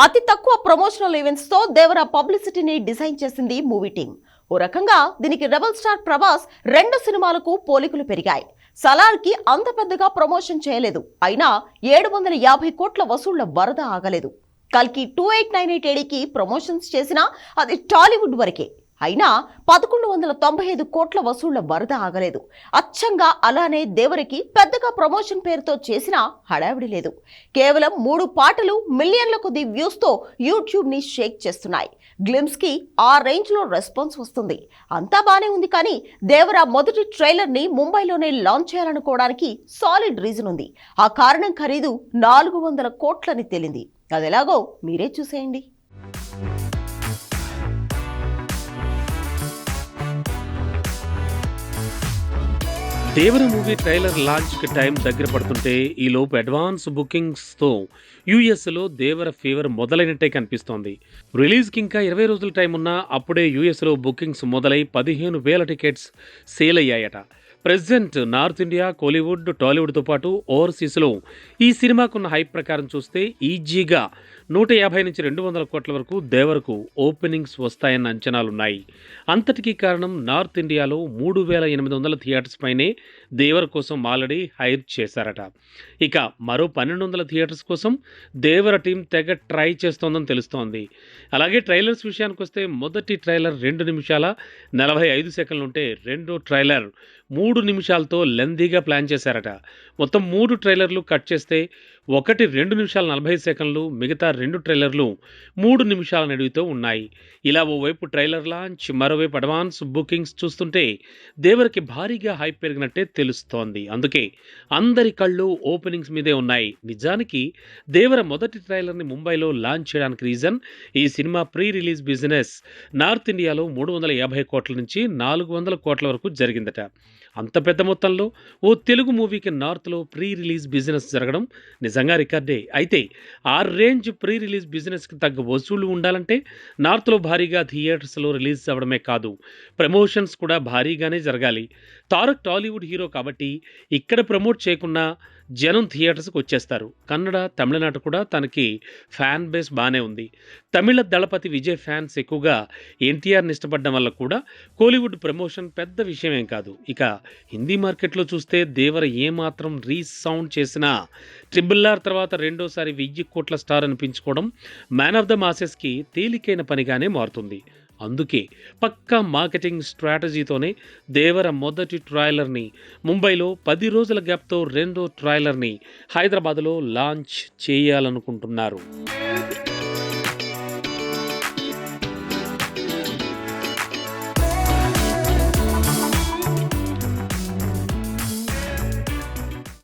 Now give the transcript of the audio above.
అతి తక్కువ ప్రమోషనల్ ఈవెంట్స్తో దేవర పబ్లిసిటీని డిజైన్ చేసింది మూవీ టీం ఓ రకంగా దీనికి రెబల్ స్టార్ ప్రభాస్ రెండు సినిమాలకు పోలికలు పెరిగాయి. సలార్కి అంత పెద్దగా ప్రమోషన్ చేయలేదు. అయినా ఏడు వందల యాభై కోట్ల వసూళ్ళ వరద ఆగలేదు. కల్కి టూ ఎయిట్ నైన్ ఎయిట్ ఏడీకి ప్రమోషన్స్ చేసినా అది టాలీవుడ్ వరకే. అయినా పదకొండు వందల తొంభై ఐదు కోట్ల వసూళ్ళ వరద ఆగలేదు. అచ్చంగా అలానే దేవరికి పెద్దగా ప్రమోషన్ పేరుతో చేసిన హడావిడి లేదు. కేవలం మూడు పాటలు మిలియన్ల కొద్ది వ్యూస్తో యూట్యూబ్ని యూట్యూబ్ని షేక్ చేస్తున్నాయి. గ్లిమ్స్కి ఆ రేంజ్లో రెస్పాన్స్ వస్తుంది. అంతా బానే ఉంది కానీ దేవరా మొదటి ట్రైలర్ని ముంబైలోనే లాంచ్ చేయాలనుకోవడానికి సాలిడ్ రీజన్ ఉంది. ఆ కారణం ఖరీదు నాలుగు వందల కోట్లని తేలింది. అదెలాగో మీరే చూసేయండి. దేవర మూవీ ట్రైలర్ లాంచ్కి టైం దగ్గర పడుతుంటే ఈలోపు అడ్వాన్స్ బుకింగ్స్తో యూఎస్లో దేవర ఫీవర్ మొదలైనట్టే కనిపిస్తోంది. రిలీజ్కి ఇంకా ఇరవై రోజుల టైం ఉన్నా అప్పుడే యూఎస్లో బుకింగ్స్ మొదలై పదిహేను వేల టికెట్స్ సేల్ అయ్యాయట. ప్రెసెంట్ నార్త్ ఇండియా కోలీవుడ్ టాలీవుడ్తో పాటు ఓవర్సీస్లో ఈ సినిమాకున్న హైప్ ప్రకారం చూస్తే ఈజీగా నూట యాభై నుంచి రెండు వందల కోట్ల వరకు దేవరకు ఓపెనింగ్స్ వస్తాయన్న అంచనాలున్నాయి. అంతటికీ కారణం నార్త్ ఇండియాలో మూడు వేల ఎనిమిది వందల థియేటర్స్ పైనే దేవర్ కోసం ఆల్రెడీ హైర్ చేశారట. ఇక మరో పన్నెండు వందల థియేటర్స్ కోసం దేవర టీం తెగ ట్రై చేస్తోందని తెలుస్తోంది. అలాగే ట్రైలర్స్ విషయానికి వస్తే మొదటి ట్రైలర్ రెండు నిమిషాల నలభై ఐదు సెకండ్లు ఉంటే రెండో ట్రైలర్ మూడు నిమిషాలతో లెందీగా ప్లాన్ చేశారట. మొత్తం మూడు ట్రైలర్లు కట్ చేస్తే ఒకటి రెండు నిమిషాల నలభై సెకండ్లు మిగతా రెండు ట్రైలర్లు మూడు నిమిషాల నడివితో ఉన్నాయి. ఇలా ఓవైపు ట్రైలర్ లాంచ్ మరోవైపు అడ్వాన్స్ బుకింగ్స్ చూస్తుంటే దేవరికి భారీగా హైప్ పెరిగినట్టే తెలుస్తోంది. అందుకే అందరి కళ్ళు ఓపెనింగ్స్ మీదే ఉన్నాయి. నిజానికి దేవర మొదటి ట్రైలర్ని ముంబైలో లాంచ్ చేయడానికి రీజన్ ఈ cinema pre release business north ఇండియాలో మూడు వందల యాభై కోట్ల నుంచి నాలుగు వందల కోట్ల వరకు జరిగిందట. అంత పెద్ద మొత్తంలో ఓ తెలుగు మూవీకి నార్త్లో ప్రీ రిలీజ్ బిజినెస్ జరగడం నిజంగా రికార్డే. అయితే ఆ రేంజ్ ప్రీ రిలీజ్ బిజినెస్కి తగ్గ వసూళ్ళు ఉండాలంటే నార్త్లో భారీగా థియేటర్స్లో రిలీజ్ అవ్వడమే కాదు ప్రమోషన్స్ కూడా భారీగానే జరగాలి. తారక్ టాలీవుడ్ హీరో కాబట్టి ఇక్కడ ప్రమోట్ చేయకుండా జనం థియేటర్స్కి వచ్చేస్తారు. కన్నడ తమిళనాడు కూడా తనకి ఫ్యాన్ బేస్ బాగానే ఉంది. తమిళ దళపతి విజయ్ ఫ్యాన్స్ ఎక్కువగా ఎన్టీఆర్ని ఇష్టపడడం వల్ల కూడా కోలీవుడ్ ప్రమోషన్ పెద్ద విషయమేం కాదు. ఇక హిందీ మార్కెట్లో చూస్తే దేవర ఏమాత్రం రీసౌండ్ చేసినా ట్రిబుల్ ఆర్ తర్వాత రెండోసారి వెయ్యి కోట్ల స్టార్ అనిపించుకోవడం మ్యాన్ ఆఫ్ ద మాసెస్కి తేలికైన పనిగానే మారుతుంది. అందుకే పక్కా మార్కెటింగ్ స్ట్రాటజీతోనే దేవర మొదటి ట్రైలర్ని ముంబైలో పది రోజుల గ్యాప్తో రెండో ట్రైలర్ని హైదరాబాద్లో లాంచ్ చేయాలనుకుంటున్నారు.